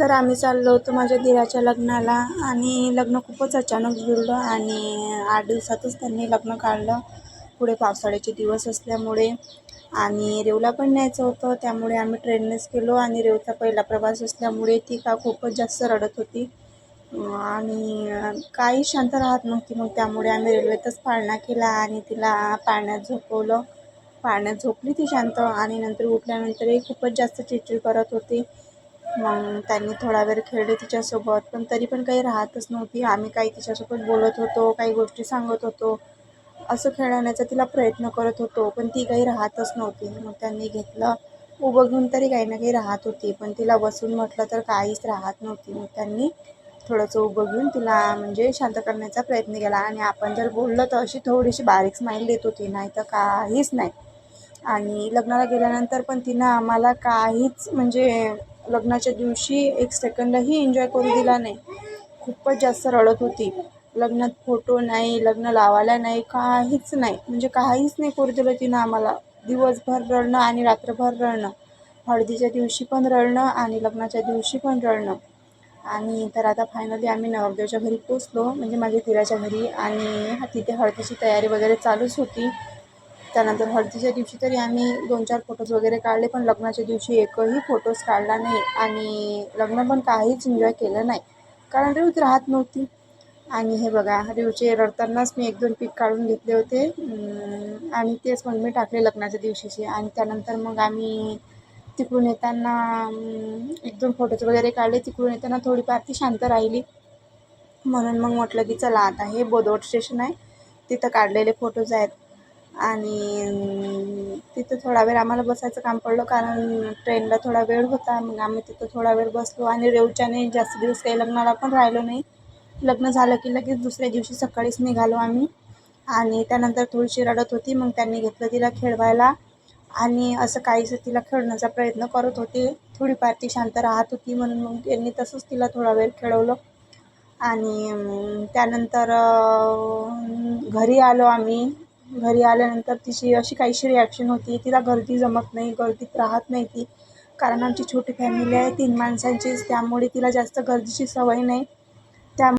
तर आम्ही चाललो होतो माझ्या दिराच्या लग्नाला आणि लग्न खूपच अचानक जुळलं आणि आठ दिवसातच त्यांनी लग्न काढलं. पुढे पावसाळ्याचे दिवस असल्यामुळे आणि रेवला पण न्यायचं होतं त्यामुळे आम्ही ट्रेननेच गेलो आणि रेवचा पहिला प्रवास असल्यामुळे ती का खूपच जास्त रडत होती. आणि काही शांत राहत नव्हती मग त्यामुळे आम्ही रेल्वेतच पाळणा केला आणि तिला पाळण्यात झोपवलं. पाळण्यात झोपली ती शांत आणि नंतर उठल्यानंतरही खूपच जास्त चिडचिड करत होती. मग त्यांनी थोडा वेळ खेळले तिच्यासोबत पण तरी पण काही राहतच नव्हती. आम्ही काही तिच्यासोबत बोलत होतो काही गोष्टी सांगत होतो. असं खेळवण्याचा तिला प्रयत्न करत होतो पण ती काही राहतच नव्हती. मग त्यांनी घेतलं. उभं घेऊन तरी काही ना काही राहत होती पण तिला बसून म्हटलं तर काहीच राहत नव्हती. मग त्यांनी थोडंसं उभं घेऊन तिला म्हणजे शांत करण्याचा प्रयत्न केला. आणि आपण जर बोललं तर अशी थोडीशी बारीक स्माईल देत होती नाही तर काहीच नाही. आणि लग्नाला गेल्यानंतर पण तिनं आम्हाला काहीच म्हणजे लग्नाच्या दिवशी एक सेकंदही एन्जॉय करू दिला नाही. खूपच जास्त रडत होती. लग्नात फोटो नाही लग्न लावायला नाही काहीच नाही. म्हणजे काहीच नाही करू दिलं तिनं आम्हाला. दिवसभर रडणं आणि रात्रभर रडणं. हळदीच्या दिवशी पण रडणं आणि लग्नाच्या दिवशी पण रडणं. आणि तर आता फायनली आम्ही नवरदेवच्या घरी पोचलो. म्हणजे माझ्या तिराच्या घरी. आणि तिथे हळदीची तयारी वगैरे चालूच होती. त्यानंतर हळदीच्या दिवशी तरी आम्ही दोन चार फोटोज वगैरे काढले पण लग्नाच्या दिवशी एकही फोटोज काढला नाही आणि लग्न पण काहीच एन्जॉय केलं नाही. कारण रिवच राहत नव्हती. आणि हे बघा रिवचे रडतानाच मी एक दोन पीक काढून घेतले होते. आणि तेच मग मी टाकले लग्नाच्या दिवशीचे. आणि त्यानंतर मग आम्ही तिकडून येताना एक दोन फोटोज वगैरे काढले. तिकडून येताना थोडीफार ती शांत राहिली. म्हणून मग म्हटलं की चला आता हे बोदवड स्टेशन आहे. तिथं काढलेले फोटोज आहेत. आणि तिथं थोडा वेळ आम्हाला बसायचं काम पडलं कारण ट्रेनला थोडा वेळ होता. मग आम्ही तिथं थोडा वेळ बसलो आणि रेवच्याने जास्त दिवस काही लग्नाला पण राहिलो नाही. लग्न झालं की लगेच दुसऱ्या दिवशी सकाळीच निघालो आम्ही. आणि त्यानंतर थोडीशी रडत होती. मग त्यांनी घेतलं तिला खेळवायला. आणि असं काहीसं तिला खेळण्याचा प्रयत्न करत होते. थोडीफार ती शांत राहत होती म्हणून मग त्यांनी तसंच तिला थोडा वेळ खेळवलं. आणि त्यानंतर घरी आलो आम्ही. घरी आल्यानंतर तिची अशी काहीशी रिॲक्शन होती तिला गर्दी जमत नाही गर्दीत राहत नाही ती. कारण आमची छोटी फॅमिली आहे तीन माणसांचीच त्यामुळे तिला जास्त गर्दीची सवय नाही.